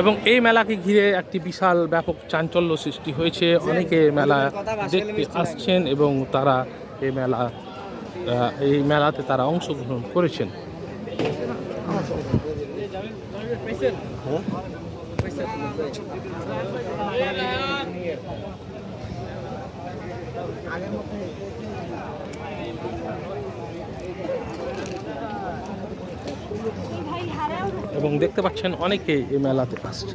এবং এই মেলাকে ঘিরে একটি বিশাল ব্যাপক চাঞ্চল্য সৃষ্টি হয়েছে। অনেকে মেলা দেখতে আসছেন এবং তারা এই মেলা এই মেলাতে তারা অংশগ্রহণ করেছেন। এবং দেখতে পাচ্ছেন অনেকে এই মেলাতে আসছে।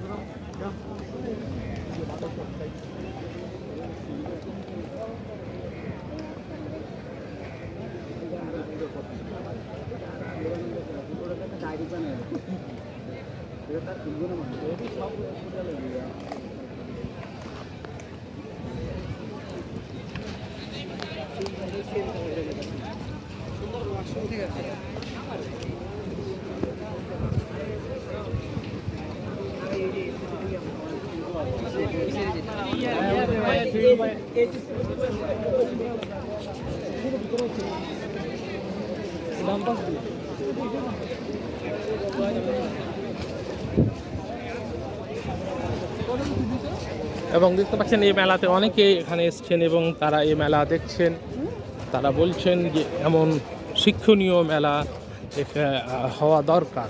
এবং দেখতে পাচ্ছেন এই মেলাতে অনেকে এখানে এসছেন এবং তারা এই মেলা দেখছেন। তারা বলছেন যে এমন শিক্ষণীয় মেলা হওয়া দরকার।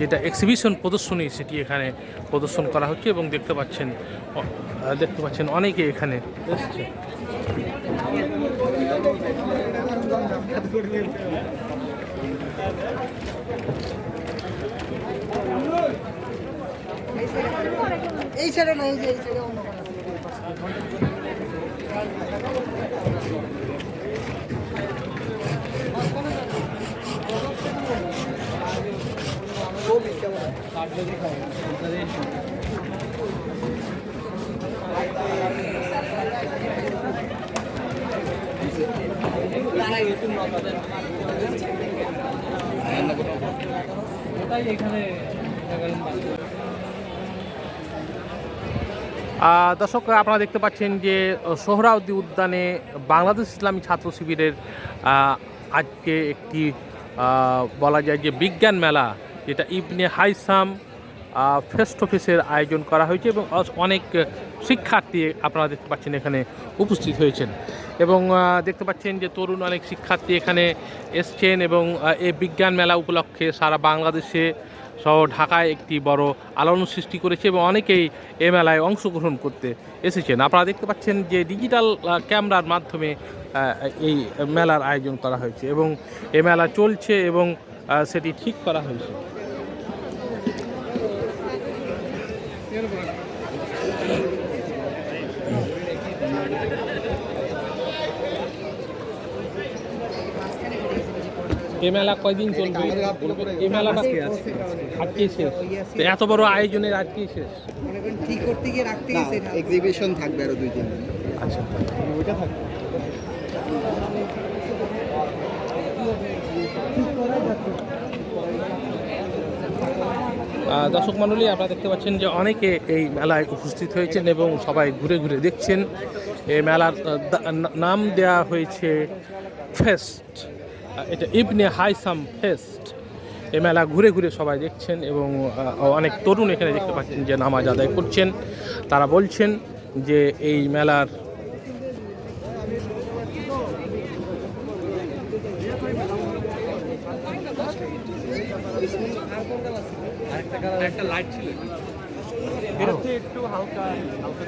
যেটা এক্সিবিশন প্রদর্শনী, সেটি এখানে প্রদর্শন করা হচ্ছে এবং দেখতে পাচ্ছেন দেখতে পাচ্ছেন অনেকে এখানে এসছে। এই সাইডে না, এই যে, এই সাইডে অন্য দর্শক, আপনারা দেখতে পাচ্ছেন যে সোহরাওয়ার্দী উদ্যানে বাংলাদেশ ইসলামী ছাত্র শিবিরের আজকে একটি বলা যায় যে বিজ্ঞান মেলা যেটা ইবনে হাইসাম ফেস অফিসের আয়োজন করা হয়েছে এবং অনেক শিক্ষার্থী আপনারা দেখতে পাচ্ছেন এখানে উপস্থিত হয়েছেন। এবং দেখতে পাচ্ছেন যে তরুণ অনেক শিক্ষার্থী এখানে এসছেন এবং এই বিজ্ঞান মেলা উপলক্ষে সারা বাংলাদেশে সহ ঢাকায় একটি বড় আলোড়ন সৃষ্টি করেছে এবং অনেকেই এ মেলায় অংশগ্রহণ করতে এসেছেন। আপনারা দেখতে পাচ্ছেন যে ডিজিটাল ক্যামেরার মাধ্যমে এই মেলার আয়োজন করা হয়েছে এবং এ মেলা চলছে এবং সেটি ঠিক করা হয়েছে। মেলা কয়দিন চলবে? এই মেলাটা আজকেই শেষ। এত বড় আয়োজনের আজকেই শেষ? ঠিক করতে গিয়ে রাখতে এক্সিবিশন থাকবে আরও দুই দিন। আচ্ছা। ওইটা থাকবে। দর্শক মণ্ডলী, আপনারা দেখতে পাচ্ছেন যে অনেকে এই মেলায় উপস্থিত হয়েছেন এবং সবাই ঘুরে ঘুরে দেখছেন। এই মেলার নাম দেয়া হয়েছে ফেস্ট। এটা ইবনে হাইসাম ফেস্ট। এই মেলা ঘুরে ঘুরে সবাই দেখছেন এবং অনেক তরুণ এখানে দেখতে পাচ্ছেন যে নামাজ আদায় করছেন। তারা বলছেন যে এই মেলার একটু হালকা হালকা